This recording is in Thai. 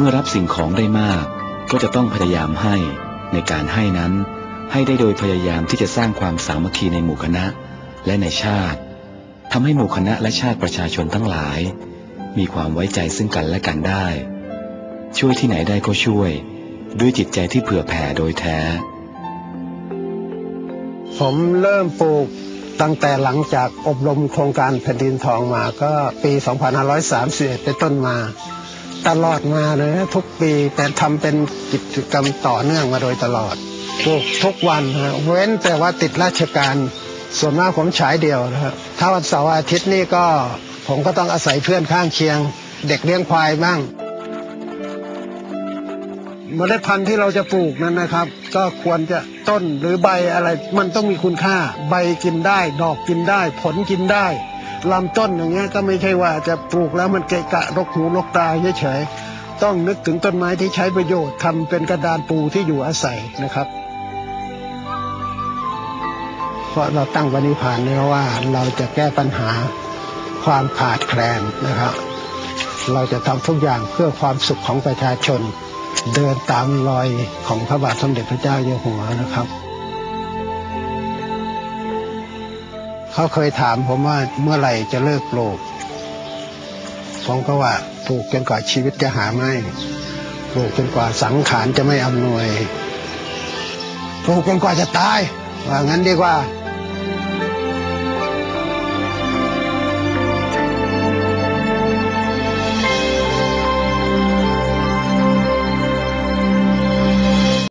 เมื่อรับสิ่งของได้มาก ก็จะต้องพยายามให้ ในการให้นั้น ให้ได้โดยพยายามที่จะสร้างความสามัคคีในหมู่คณะ และในชาติทำให้หมู่คณะและชาติประชาชนทั้งหลาย มีความไว้ใจซึ่งกันและกันได้ ช่วยที่ไหนได้ก็ช่วย ด้วยจิตใจที่เผื่อแผ่โดยแท้ ผมเริ่มปลูกตั้งแต่หลังจากอบรมโครงการแผ่นดินทองมาก็ปี 2531 เป็นต้นมา ตลอดมาเลยทุกปีแต่ทำเป็นกิจกรรมต่อเนื่องมาโดยตลอดปลูกทุกวันฮะเว้นแต่ว่าติดราชการส่วนมากผมฉายเดียวนะครับถ้าวันเสาร์อาทิตย์นี่ก็ผมก็ต้องอาศัยเพื่อนข้างเคียง เด็กเลี้ยงควายบ้างเมล็ดพันธุ์ที่เราจะปลูกนั้นนะครับ ก็ควรจะต้นหรือใบอะไร มันต้องมีคุณค่า ใบกินได้ ดอกกินได้ ผลกินได้ ลำต้นอย่างเงี้ยก็ไม่ใช่ว่าจะปลูกแล้วมันเกะกะรกหูรกตาเฉยๆต้องนึกถึงต้นไม้ที่ใช้ประโยชน์ทำเป็นกระดานปูที่อยู่อาศัยนะครับเพราะเราตั้งปณิพานไว้ว่าเราจะแก้ปัญหาความขาดแคลนนะครับ เราจะทำทุกอย่างเพื่อความสุขของประชาชน เดินตามรอยของพระบาทสมเด็จพระเจ้าอยู่หัวนะครับ เขาเคยถามผมว่าเมื่อไหร่จะเลิกปลูก ผมก็ว่าปลูกจนกว่าชีวิตจะหาไม่ปลูกจนกว่าสังขารจะไม่อำนวยปลูกจนกว่าจะตาย ว่างั้นดีกว่า